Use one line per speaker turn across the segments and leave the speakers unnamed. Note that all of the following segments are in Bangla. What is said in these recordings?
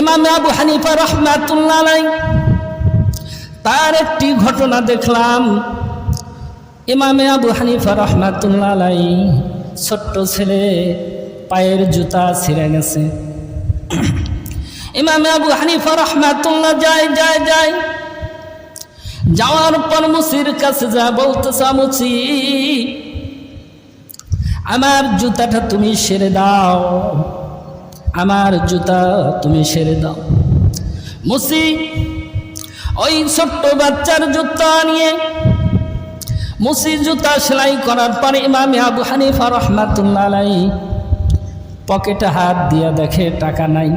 ইমাম আবু হানিফা রহমাতুল্লাহ তার একটি ঘটনা দেখলাম। ইমামে আবু হানিফা রহমাতুল্লাহ ছোট্ট ছেলে, পায়ের জুতা ছিঁড়ে গেছে। ইমামে আবু হানিফা রহমাতুল্লাহ যায় যায় যায় যাওয়ার পর মুসির কাছে যা বলতেছে, মুসি, আমার জুতাটা তুমি সেরে দাও। আমার জুতা তুমি সেরে দাও। মুসি, ওই ছোট্ট বাচ্চার জুতা নিয়ে মুসি জুতা সেলাই করার পরে ইমামে আবু হানিফা রহমাতুল্লাহ পকেটে হাত দিয়া দেখে, টাকা নাই।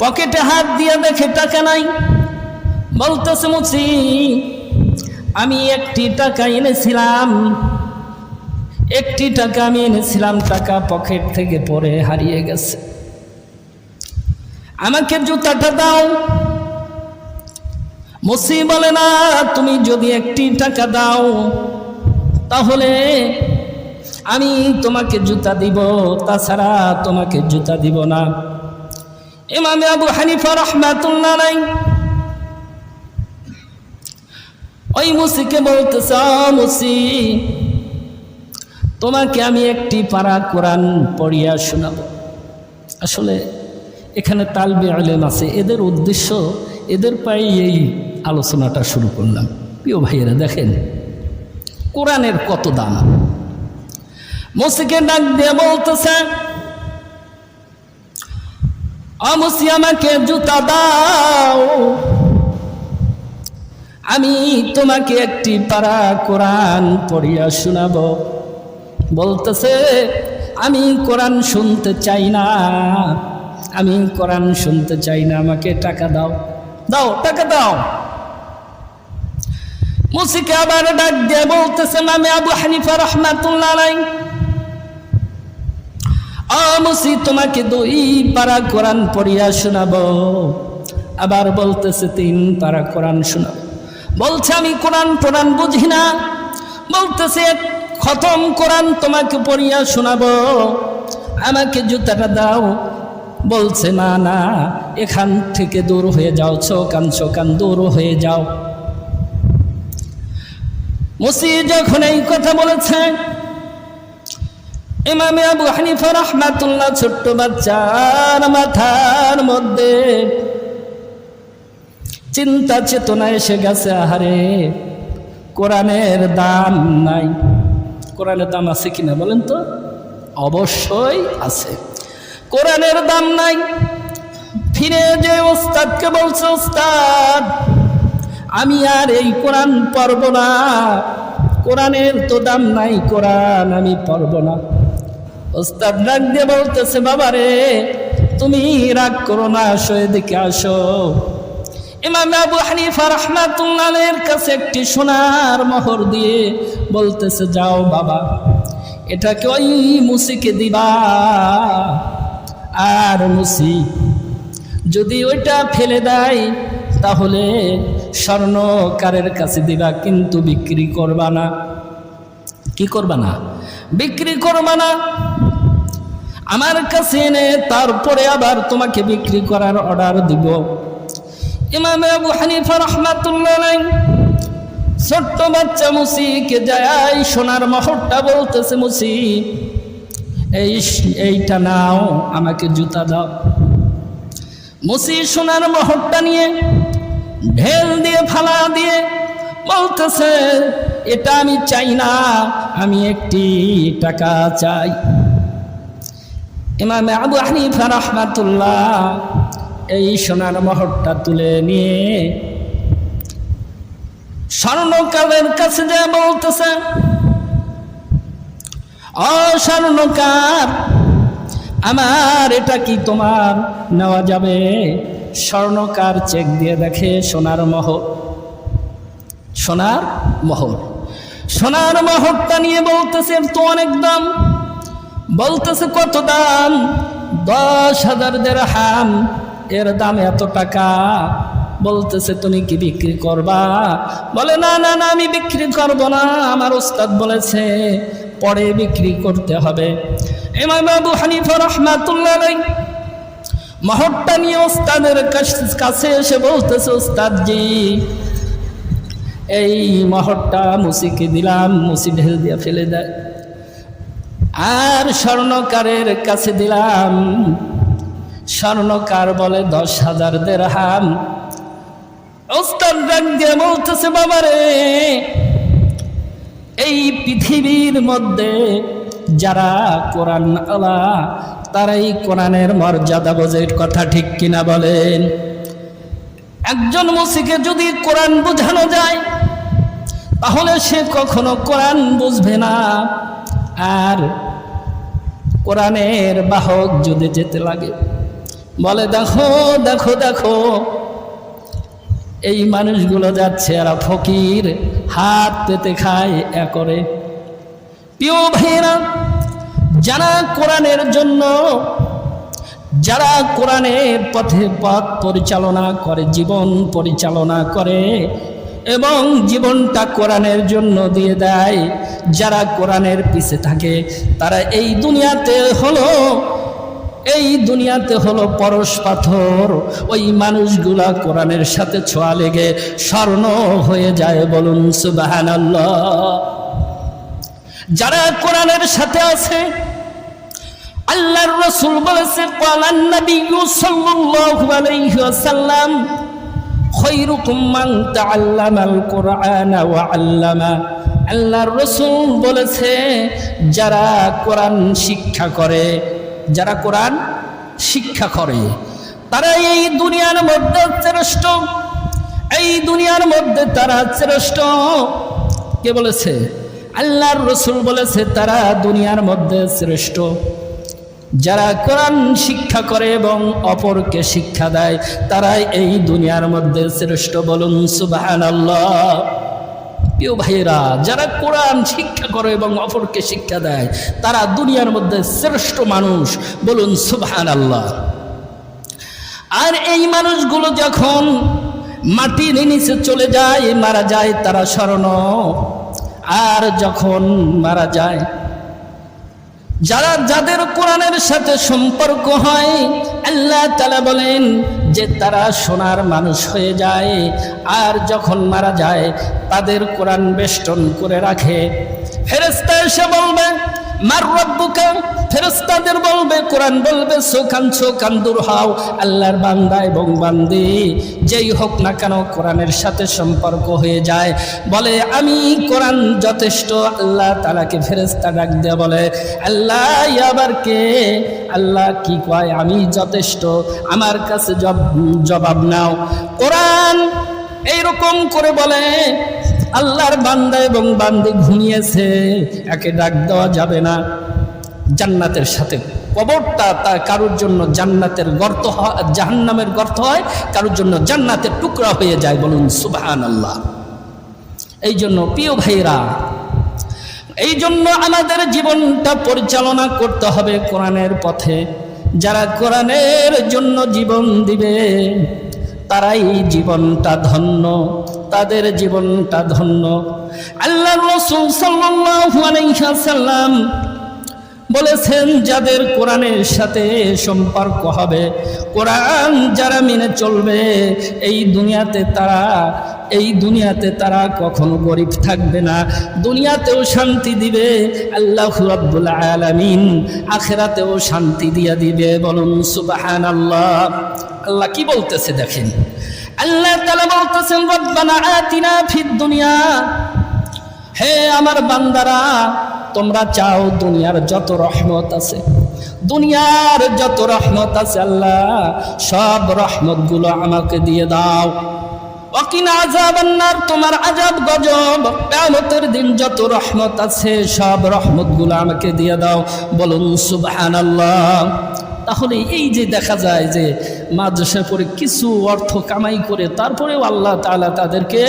পকেটে হাত দিয়া দেখে, টাকা নাই? বলতেছে, মুসি, আমি একটি টাকা এনেছিলাম। একটি টাকা আমি এনেছিলাম, টাকা পকেট থেকে পরে হারিয়ে গেছে। আমাকে জুতাটা দাও। মুসি বলে, না, তুমি যদি একটি টাকা দাও, তাহলে আমি তোমাকে জুতা দিব, তাছাড়া তোমাকে জুতা দিব না। ইমামে আবু হানিফা রহমাতুল্লাহ নাই ওই মুসিকে বলতেছে, "আ মুসি তোমাকে আমি একটি পারা কোরআন পড়িয়া শোনাব। আসলে এখানে তালবে আলেম আছে, এদের উদ্দেশ্য, এদের পাই এই আলোচনাটা শুরু করলাম। প্রিয় ভাইয়েরা, দেখেন, কোরআনের কত দাম। মসিকে ডাক দিয়ে বলতেছে আমসি আমাকে জুতা দাও। আমি তোমাকে একটি পারা কোরআন পড়িয়া শোনাব। বলতেছে, আমি কোরআন শুনতে চাই না। আমি কোরআন শুনতে চাই না, আমাকে টাকা দাও। দাও, টাকা দাও। মুসিকে আবার ডাক দিয়ে বলতেছে আমি আবু হানিফা রহমাতুল্লাহ মুসি, তোমাকে দুই পারা কোরআন পড়িয়া শোনাবো। আবার বলতেছে, তিন পারা কোরআন শোনাবো। বলছে, আমি কোরআন কোরআন বুঝি না। বলতেছে খতম কোরআন তোমাকে পড়িয়া শোনাবো। আমাকে জুতাটা দাও। বলছে, না না, এখান থেকে দূর হয়ে যাও, চোকান চোকান, দূর হয়ে যাও। মুসি যখন এই কথা বলেছে, ইমামে আবু হানিফা রহমাতুল্লাহ, ছোট্ট বাচ্চার মাথার মধ্যে চিন্তা চেতনা এসে গেছে, আহারে, কোরআনের দাম নাই। কোরআনের দাম আছে কিনা বলেন তো? অবশ্যই আছে। কোরআনের দাম নাই। ফিরে যে ওস্তাদকে বলছে, ওস্তাদ, আমি আর এই কোরআন পড়ব না। কোরআনের তো দাম নাই, কোরআন আমি পড়ব না। ওস্তাদ ডাক দিয়ে বলতেছে বাবা রে তুমি রাগ করো না, আসো এদিকে আসো। ইমাম আবু হানিফা রহমাতুল্লাহের কাছে একটি সোনার মোহর দিয়ে বলতেছে, যাও বাবা, এটাকে ওই মুসিকে দিবা। আর মুসি, যদি ওইটা ফেলে দেয়, তাহলে স্বর্ণকারের কাছে দিবা, কিন্তু বিক্রি করবা না। কি করবা না? বিক্রি করবা না। আমার কাছে এনে তারপরে আবার তোমাকে বিক্রি করার অর্ডার দিব। ইমাম আবু হানিফা রহমাতুল্লাহ ছোট্ট বাচ্চা মুসিকে যায় সোনার মহরটা বলতেছে, মুসি, এই এইটা নাও, আমাকে জুতা দাও। মুসি সোনার মহরটা নিয়ে ঢেল দিয়ে, ফালা দিয়ে বলতেছে, এটা আমি চাই না, আমি একটি টাকা চাই। ইমাম আবু হানিফা রহমাতুল্লাহ এই সোনার মহরটা তুলে নিয়ে স্বর্ণকারের কাছে যা বলতেছে অস্বর্ণকার আমার এটা কি তোমার নেওয়া যাবে? স্বর্ণকার চেক দিয়ে দেখে সোনার মোহর সোনার মোহর, সোনার মহরটা নিয়ে বলতেছে তো অনেক দাম। বলতেছে, কত দাম? দশ হাজার দেড় হাম এর দাম এত টাকা? বলতেছে, তুমি কি বিক্রি করবা? বলে, না না না, আমি বিক্রি করব না। আমার ওস্তাদ বলেছে, পরে বিক্রি করতে হবে। ইমাম আবু হানিফা রহমাতুল্লাহ মহরটা নিয়ে ওস্তাদের কাছ- এসে বলতেছে ওস্তাদ জি এই মহরটা মুসিকে দিলাম, মুসি ঢেল দিয়ে ফেলে দেয়। আর স্বর্ণকারের কাছে দিলাম স্বর্ণকার বলে দশ হাজার দেড়হাম ওস্তাদ ডাক দিয়ে বলতেছে, বাবারে, এই পৃথিবীর মধ্যে যারা কোরআন আলা, তারাই কোরআনের মর্যাদা বোঝে। কথা ঠিক কিনা বলেন? একজন মুসিকে যদি কোরআন বোঝানো যায়, তাহলে সে কখনো কোরআন বুঝবে না। আর কোরআনের বাহক যদি যেতে লাগে বলে, দেখো দেখো দেখো, এই মানুষগুলো যাচ্ছে এরা ফকির, হাত পেতে খায় এ করে প্রিয় ভাইয়েরা, যারা কোরআনের জন্য, যারা কোরআনের পথে পথ পরিচালনা করে, জীবন পরিচালনা করে এবং জীবনটা কোরআনের জন্য দিয়ে দেয়, যারা কোরআনের পিছে থাকে, তারা এই দুনিয়াতে হলো এই দুনিয়াতে হলো পরশ পাথর। ওই মানুষগুলা কোরআনের সাথে ছোঁয়া লেগে স্বর্ণ হয়ে যায় বলুন সুবাহানাল্লাহ। যারা কোরআনের সাথে আছে, আল্লাহর রসুল বলেছে কোরআন নবী সাল্লাল্লাহু আলাইহি ওয়াসাল্লাম মান তাআল্লামাল কোরআন ওয়া আল্লামা। আল্লাহর রসুল বলেছে, যারা কোরআন শিক্ষা করে যারা কোরআন শিক্ষা করে, তারা এই দুনিয়ার মধ্যে শ্রেষ্ঠ। এই দুনিয়ার মধ্যে তারা শ্রেষ্ঠ। কে বলেছে? আল্লাহর রসুল বলেছে, তারা দুনিয়ার মধ্যে শ্রেষ্ঠ। যারা কোরআন শিক্ষা করে এবং অপরকে শিক্ষা দেয়, তারাই এই দুনিয়ার মধ্যে শ্রেষ্ঠ। বলুন সুবাহান আল্লাহ প্রিয় ভাইয়েরা, যারা কোরআন শিক্ষা করে এবং অপরকে শিক্ষা দেয়, তারা দুনিয়ার মধ্যে শ্রেষ্ঠ মানুষ। বলুন সুবহান আল্লাহ আর এই মানুষগুলো যখন মাটির নিচে চলে যায়, মারা যায়, তারা স্মরণ। আর যখন মারা যায়, যারা, যাদের কোরআনের সাথে সম্পর্ক হয়, আল্লাহ তালা বলেন যে তারা সোনার মানুষ হয়ে যায় আর যখন মারা যায় তাদের কোরআন বেষ্টন করে রাখে। ফেরেস্তা এসে বলবে মার ফেরেস্তাদের বলবে বলবে আল্লাহর বান্দা এবং বান্দি। যেই হোক না কেন সাথে সম্পর্ক হয়ে যায়। বলে, আমি যথেষ্ট, আল্লাহ বলে, আল্লাহ আবার কে? আল্লাহ কি কয়? আমি যথেষ্ট, আমার কাছে জবাব নাও। কোরআন এইরকম করে বলে আল্লাহর বান্দা এবং বান্দি ঘুমিয়েছে, একে ডাক দেওয়া যাবে না। জান্নাতের সাথে কবরটা তা কারোর জন্য জান্নাতের গর্ত হয়, জাহান্নামের গর্ত হয়, কারোর জন্য জান্নাতের টুকরা হয়ে যায় বলুন সুবহান আল্লাহ এই জন্য প্রিয় ভাইরা এই জন্য আমাদের জীবনটা পরিচালনা করতে হবে কোরআনের পথে। যারা কোরআনের জন্য জীবন দিবে, তারাই জীবনটা ধন্য। তাদের জীবনটা ধন্য। আল্লাহ রসুল সাল্লাম বলেছেন, যাদের কোরআনের সাথে সম্পর্ক হবে, কোরআন যারা মেনে চলবে, এই দুনিয়াতে তারা, এই দুনিয়াতে তারা কখনো গরিব থাকবে না। দুনিয়াতেও শান্তি দিবে, আল্লাহ রাব্বুল আলামিন আখেরাতেও শান্তি দিয়া দিবে। বলুন সুবাহান আল্লাহ আল্লাহ কি বলতেছে দেখেন? আল্লাহ তালা বলতেছেন, রব্বানা আতিনা ফিদ দুনিয়া। হে আমার বান্দারা, তোমরা চাও দুনিয়ার যত রহমত আছে, দুনিয়ার যত রহমত আছে, আল্লাহ সব রহমতগুলো আমাকে দিয়ে দাও। তোমার আজাব গজব, কিয়ামতের দিন যত রহমত আছে, সব রহমতগুলো আমাকে দিয়ে দাও। বলুন, সুবহানাল্লাহ। তাহলে এই যে দেখা যায় যে মাদ্রাসা করে কিছু অর্থ কামাই করে তারপরেও আল্লাহ তাআলা তাদেরকে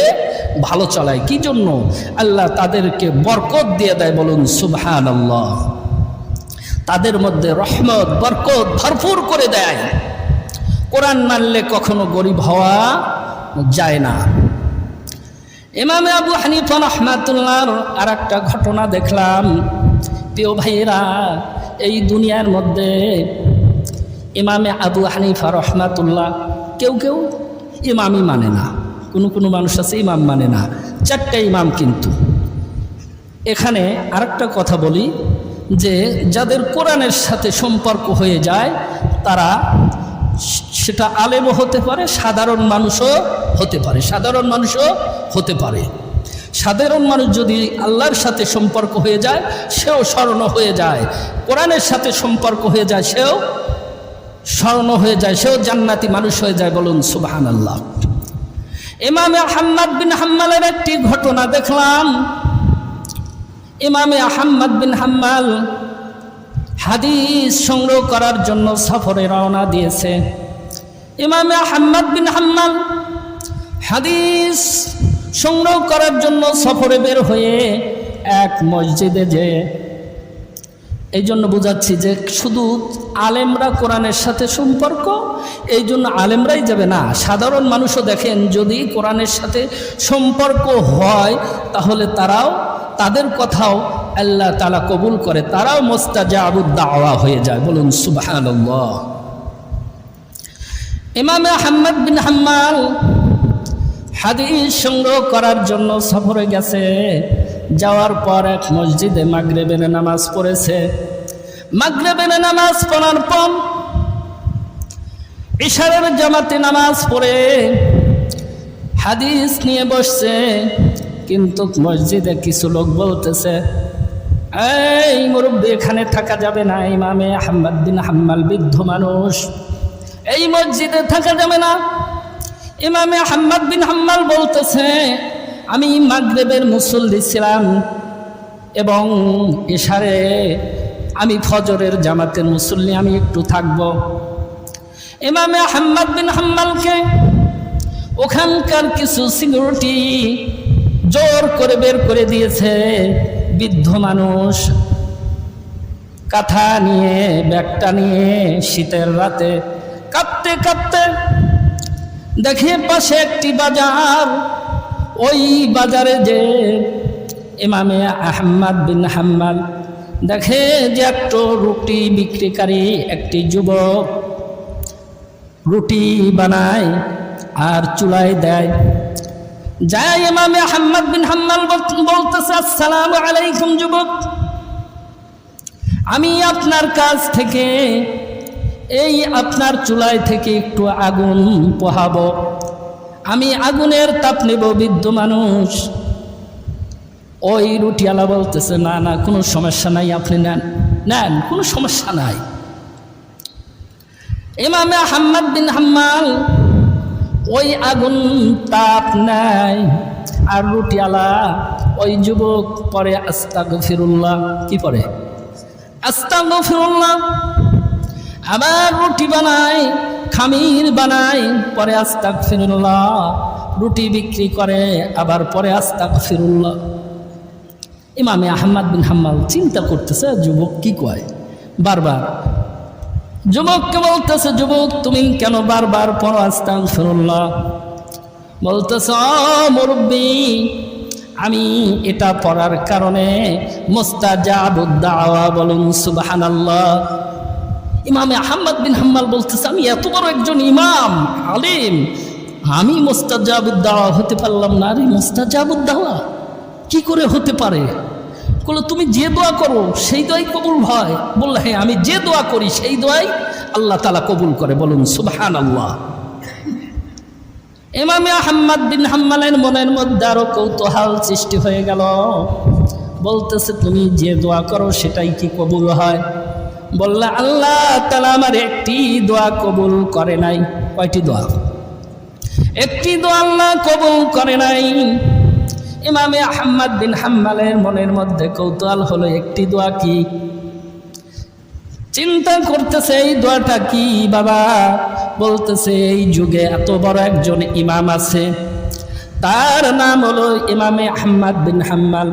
ভালো চালায়। কি জন্য? আল্লাহ তাদেরকে বরকত দিয়ে দেয় বলুন সুবহান আল্লাহ তাদের মধ্যে রহমত, বরকত ভরপুর করে দেয়। কোরআন মানলে কখনো গরিব হওয়া যায় না। ইমামে আবু হানিফা রহমাতুল্লাহর আর একটা ঘটনা দেখলাম। প্রিয় ভাইয়েরা, এই দুনিয়ার মধ্যে ইমামে আবু হানিফা রহমাতুল্লাহ, কেউ কেউ ইমামই মানে না। কোনো কোনো মানুষ আছে ইমাম মানে না। চারটা ইমাম কিন্তু। এখানে আরেকটা কথা বলি যে, যাদের কোরআনের সাথে সম্পর্ক হয়ে যায়, তারা সেটা আলেমও হতে পারে, সাধারণ মানুষও হতে পারে। সাধারণ মানুষও হতে পারে। সাধারণ মানুষ যদি আল্লাহর সাথে সম্পর্ক হয়ে যায়, সেও স্মরণ হয়ে যায়। কোরআনের সাথে সম্পর্ক হয়ে যায়, সেও স্মরণ হয়ে যায়, সেও জান্নাতি মানুষ হয়ে যায় বলুন সুবাহান আল্লাহ ইমামে আহম্মদ বিন হাম্মালের একটি ঘটনা দেখলাম। ইমামে আহম্মদ বিন হাম্মাল হাদিস সংগ্রহ করার জন্য সফরে রওনা দিয়েছে। ইমামে আহম্মদ বিন হাম্মাল হাদিস সংগ্রহ করার জন্য সফরে বের হয়ে এক মসজিদে যে এই জন্য বোঝাচ্ছি যে শুধু আলেমরা কোরআনের সাথে সম্পর্ক এই জন্য আলেমরাই যাবে না। সাধারণ মানুষও দেখেন, যদি কোরআনের সাথে সম্পর্ক হয়, তাহলে তারাও তাদের কথাও আল্লাহ তালা কবুল করে। তারাও মোস্তাজা আবুদ্দাওয়া হয়ে যায়। বলুন সুবাহ ইমামে আহম্মদ বিন হাম্মাল হাদিস সংগ্রহ করার জন্য সফরে গেছে। যাওয়ার পর এক মসজিদে মাগরেবের নামাজ পড়েছে। মাগরেবের নামাজ পড়ার পর ইশারের জামাতে নামাজ পড়ে। হাদিস নিয়ে বসছে, কিন্তু মসজিদে কিছু লোক বলতেছে, এই মুরব্বী, এখানে থাকা যাবে না, ইমামে আহম্মদ হাম্মাল বৃদ্ধ মানুষ। এই মসজিদে থাকা যাবে না। ইমামে আহম্মদ বিন হাম্মাল বলতেছে আমি মাগরেবের মুসল্লি ছিলাম এবং এশারে আমি ফজরের জামাতের মুসল্লি, আমি একটু থাকব। ইমামে আহম্মদ বিন হাম্মালকে ওখানকার কিছু সিকিউরিটি জোর করে বের করে দিয়েছে বৃদ্ধ মানুষ। কাঁথা নিয়ে, ব্যাগটা নিয়ে শীতের রাতে কাঁপতে কাঁপতে দেখে পাশে একটি বাজার ওই বাজারে যে ইমামে আহম্মদ বিন হাম্মাল দেখে যে একটু রুটি বিক্রিকারী একটি যুবক রুটি বানায় আর চুলায় দেয়। যাই ইমামে আহম্মদ বিন হাম্মাল বলতেছে, আসসালামু আলাইকুম যুবক। আমি আপনার কাছ থেকে এই আপনার চুলায় থেকে একটু আগুন পোহাবো। আমি আগুনের তাপ নেব, বৃদ্ধ মানুষ। ওই রুটিওয়ালা বলতেছে, না না, কোনো সমস্যা নাই, আপনি নেন। নেন, কোনো সমস্যা নাই। ইমামে হাম্মাদ বিন হাম্মাল ওই আগুন তাপ নেয়, আর রুটিওয়ালা ওই যুবক পরে আস্তা গফিরুল্লাহ কি পরে? আস্তা গফিরুল্লাহ আবার রুটি বানায়। খামির বানায় পরে আস্তাক ফিরুল্লাহ রুটি বিক্রি করে, আবার পরে আস্তাক ফিরুল্লাহ ইমামে আহম্মদ বিন হাম্মাল চিন্তা করতেছে, যুবক কি কয়? বারবার। যুবককে বলতেছে, যুবক, তুমি কেন বারবার পর আস্তাক ফিরুল্লাহ বলতেছে মুরব্বী, আমি এটা পড়ার কারণে মোস্তাজাবুদ্দাওয়া বলুন সুবাহান আল্লাহ ইমামে আহম্মদ বিন হাম্মাল বলতেছে, আমি এত বড় একজন ইমাম, আলিম, আমি মোস্তাজাবুদ্দাওয়া হতে পারলাম না। আরে, মোস্তাজাবুদ্দাওয়া? কি করে হতে পারে? বলল তুমি যে দোয়া করো, সেই দোয়াই কবুল হয়। বলল হ্যাঁ আমি যে দোয়া করি, সেই দোয়াই আল্লাহ তালা কবুল করে। বলুন সুবহান আল্লাহ ইমামে আহম্মদ বিন হাম্মালের মনের মধ্যে আরও কৌতূহল সৃষ্টি হয়ে গেল। বলতেছে, তুমি যে দোয়া করো, সেটাই কি কবুল হয়? বললে, আল্লাহ তালা আমার একটি দোয়া কবুল করে নাই। কয়টি দোয়া? একটি দোয়া আল্লাহ কবুল করে নাই। ইমামে আহম্মদ বিন হাম্মালের মনের মধ্যে কৌতূহল হলো, একটি দোয়া কি? চিন্তা করতেছে, এই দোয়াটা কি বাবা? বলতেছে, এই যুগে এত বড় একজন ইমাম আছে। তার নাম হলো ইমামে আহম্মদ বিন হাম্মাল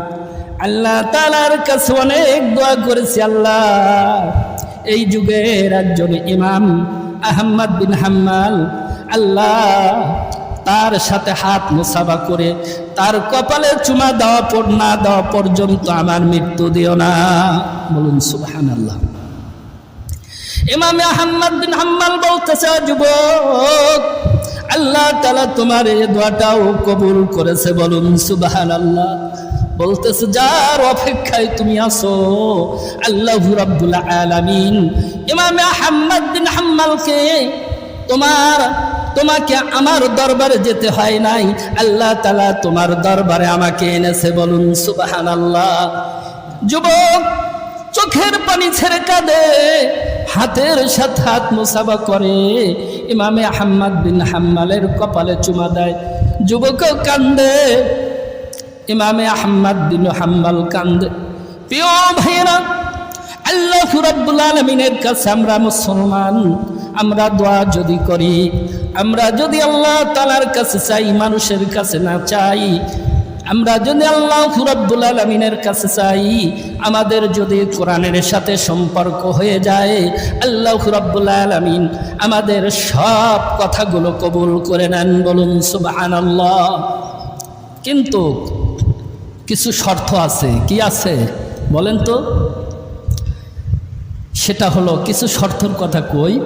আল্লাহ তালার কাছে অনেক দোয়া করেছি, আল্লাহ। এই যুগের একজন ইমাম আহম্মদ বিন হাম্মাল, আল্লাহ তার সাথে হাত মুসাফা করে তার কপালে চুমা দেওয়া পর না দেওয়া পর্যন্ত আমার মৃত্যু দিও না। বলুন সুবহান আল্লাহ ইমামে আহম্মদ বিন হাম্মাল বলতেছে যুবক, আল্লাহ তালা তোমার এই দোয়াটাও কবুল করেছে, বলুন সুবাহান আল্লাহ বলতেছে, যার অপেক্ষায় তুমি আসো আল্লাহ রাব্বুল আলামিন। ইমামে আহম্মদ হাম্মালকে, তোমার, তোমাকে আমার দরবারে যেতে হয় নাই। আল্লাহ তালা তোমার দরবারে আমাকে এনেছে বলুন সুবাহান আল্লাহ যুবক চোখের পানি ছেড়ে কাঁদে, হাতের সাথে হাত মুসাবা করে। ইমামে আহম্মদ বিন হাম্মালের কপালে চুমা দেয়। যুবকও কান্দে। ইমামে আহম্মদ বিন হাম্মাল কান্দে। প্রিয় ভাইয়েরা, আল্লাহ রাব্বুল আলমিনের কাছে আমরা মুসলমান, আমরা দোয়া যদি করি, আমরা যদি আল্লাহ তালার কাছে চাই, মানুষের কাছে না চাই, আমরা যদি আল্লাহ রাব্বুল আলমিনের কাছে চাই, আমাদের যদি কোরআনের সাথে সম্পর্ক হয়ে যায়, আল্লাহ রাব্বুল আলমিন আমাদের সব কথাগুলো কবুল করে নেন বলুন সুবহানাল্লাহ। কিন্তু কিছু শর্ত আছে। কি আছে? বলেন তো। সেটা হলো, কিছু শর্তর কথা কই।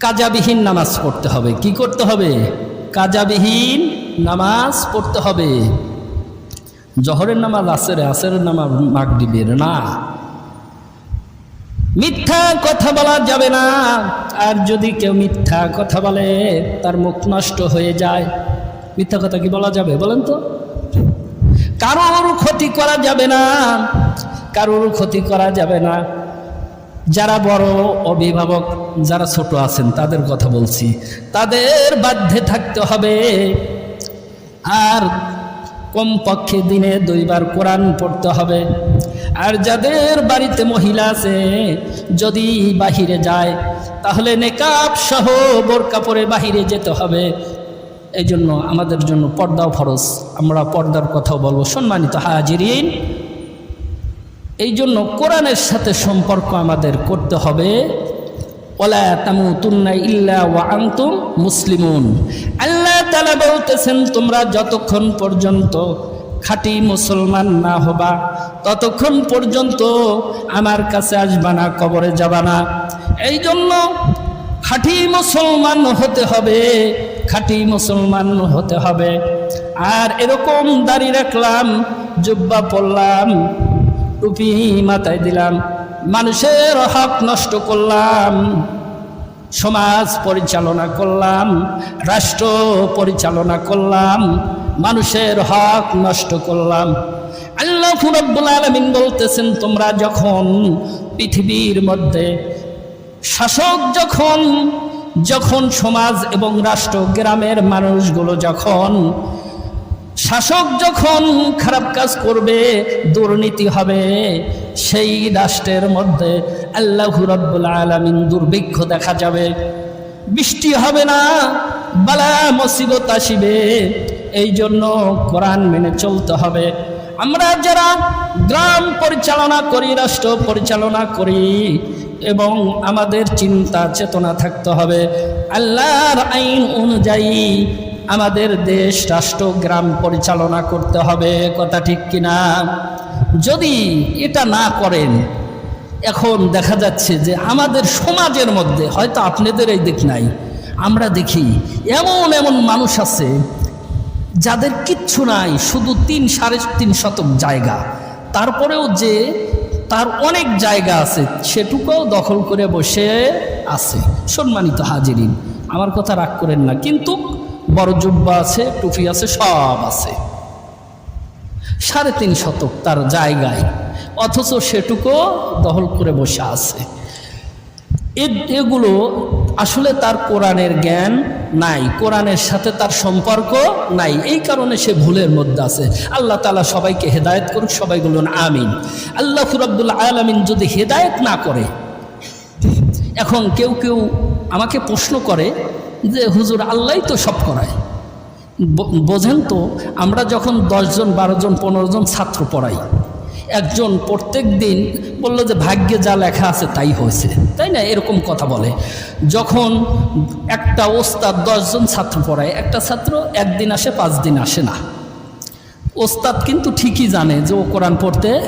কাজাবিহীন নামাজ পড়তে হবে। কি করতে হবে? কাজাবিহীন নামাজ পড়তে হবে। জহরের নামাজ আসের আসের নামাজ, মাগরিবের না। মিথ্যা কথা বলা যাবে না। আর যদি কেউ মিথ্যা কথা বলে, তার মুখ নষ্ট হয়ে যায়। মিথ্যা কথা কি বলা যাবে? বলেন তো। কারোর ক্ষতি করা যাবে না, কারোর ক্ষতি করা যাবে না। যারা বড় অভিভাবক, যারা ছোট আছেন, তাদের কথা বলছি। তাদের বাধ্যে থাকতে হবে। আর কমপক্ষে দিনে দুইবার কোরআন পড়তে হবে। আর যাদের বাড়িতে মহিলা আছে, যদি বাহিরে যায়, তাহলে নেকাব সহ বোরকা পরে বাহিরে যেতে হবে। এই জন্য আমাদের জন্য পর্দাও ফরজ। আমরা পর্দার কথাও বলব। সম্মানিত হাজিরিন, এই জন্য কোরআনের সাথে সম্পর্ক আমাদের করতে হবে। ওলা তামুতুন্না ইল্লা ওয়া মুসলিমুন। আল্লাহ তাআলা বলতেছেন, তোমরা যতক্ষণ পর্যন্ত খাঁটি মুসলমান না হবা, ততক্ষণ পর্যন্ত আমার কাছে আসবা না, কবরে যাবা না। এই জন্য খাঁটি মুসলমান হতে হবে। খাঁটি মুসলমান হতে হবে। আর এরকম দাড়ি রাখলাম, জুব্বা পড়লাম টুপি মাথায় দিলাম, মানুষের হক নষ্ট করলাম, সমাজ পরিচালনা করলাম, রাষ্ট্র পরিচালনা করলাম, মানুষের হক নষ্ট করলাম। আল্লাহ রব্বুল আলমিন বলতেছেন, তোমরা যখন পৃথিবীর মধ্যে শাসক যখন যখন সমাজ এবং রাষ্ট্র গ্রামের মানুষগুলো যখন শাসক যখন খারাপ কাজ করবে, দুর্নীতি হবে, সেই রাষ্ট্রের মধ্যে আল্লাহ রব্বুল আলমিন দুর্ভিক্ষ দেখা যাবে। বৃষ্টি হবে না, বালা মসিবত আসিবে এই জন্য কোরআন মেনে চলতে হবে। আমরা যারা গ্রাম পরিচালনা করি, রাষ্ট্র পরিচালনা করি এবং আমাদের চিন্তা, চেতনা থাকতে হবে। আল্লাহর আইন অনুযায়ী আমাদের দেশ, রাষ্ট্র, গ্রাম পরিচালনা করতে হবে, কথা ঠিক কিনা? যদি এটা না করেন, এখন দেখা যাচ্ছে যে আমাদের সমাজের মধ্যে, হয়তো আপনাদের এই দিক নাই, আমরা দেখি এমন এমন মানুষ আছে, যাদের কিচ্ছু নাই, শুধু তিন সাড়ে তিন শতক জায়গা। তারপরেও যে তার অনেক জায়গা আছে, সেটুকুও দখল করে বসে আছে। সম্মানিত হাজিরিন, আমার কথা রাগ করেন না, কিন্তু বড় জুব্বা আছে, টুপি আছে, সব আছে। সাড়ে তিন শতক তার জায়গায়, অথচ সেটুকু দখল করে বসে আছে। এগুলো আসলে তার কোরআনের জ্ঞান নাই, কোরআনের সাথে তার সম্পর্ক নাই, এই কারণে সে ভুলের মধ্যে আছে। আল্লাহ তালা সবাইকে হেদায়ত করুক, সবাই বলুন আমিন। আল্লাহ ফুরাবুল আলমিন যদি হেদায়ত না করে, এখন কেউ কেউ আমাকে প্রশ্ন করে যে, হুজুর আল্লাহ তো সব করায়। বোঝেন তো, আমরা যখন দশজন বারো জন, পনেরো জন ছাত্র পড়াই একজন প্রত্যেক দিন বলল যে, ভাগ্যে যা লেখা আছে তাই হয়েছে। তাই না? এরকম কথা বলে। যখন একটা ওস্তাদ দশজন ছাত্র পড়ায়, একটা ছাত্র একদিন আসে পাঁচ দিন আসে না। ওস্তাদ কিন্তু ঠিকই জানে যে, ও কোরআন পড়তে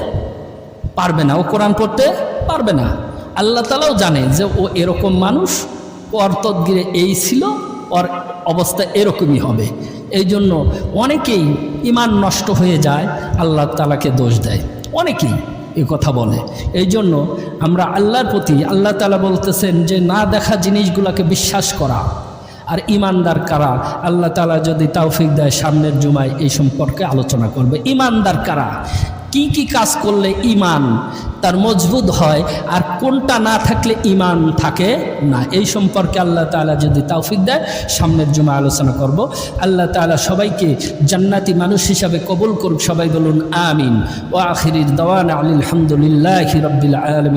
পারবে না, ও কোরআন পড়তে পারবে না। আল্লাহ তালাও জানে যে, ও এরকম মানুষ ওর তদগিরে এই ছিল, ওর অবস্থা এরকমই হবে। এই জন্য অনেকেই ইমান নষ্ট হয়ে যায়, আল্লাহ তালাকে দোষ দেয়। অনেকেই এ কথা বলে। এই জন্য আমরা আল্লাহর প্রতি, আল্লাহ তালা বলতেছেন যে, না দেখা জিনিসগুলোকে বিশ্বাস করা। আর ইমানদার কারা? আল্লাহ তালা যদি তাওফিক দেয়, সামনের জুমায় এই সম্পর্কে আলোচনা করবে। ইমানদার কারা? কি কি কাজ করলে ইমান তার মজবুত হয় আর কোনটা না থাকলে ইমান থাকে না? এই সম্পর্কে আল্লাহ তালা যদি তাওফিক দেয়, সামনের জমা আলোচনা করব। আল্লাহ তালা সবাইকে জান্নাতি মানুষ হিসাবে কবুল করুক। সবাই বলুন, আমিন। ও আখিরির দওয়ান আলহামদুলিল্লাহ রবিল আলমিন।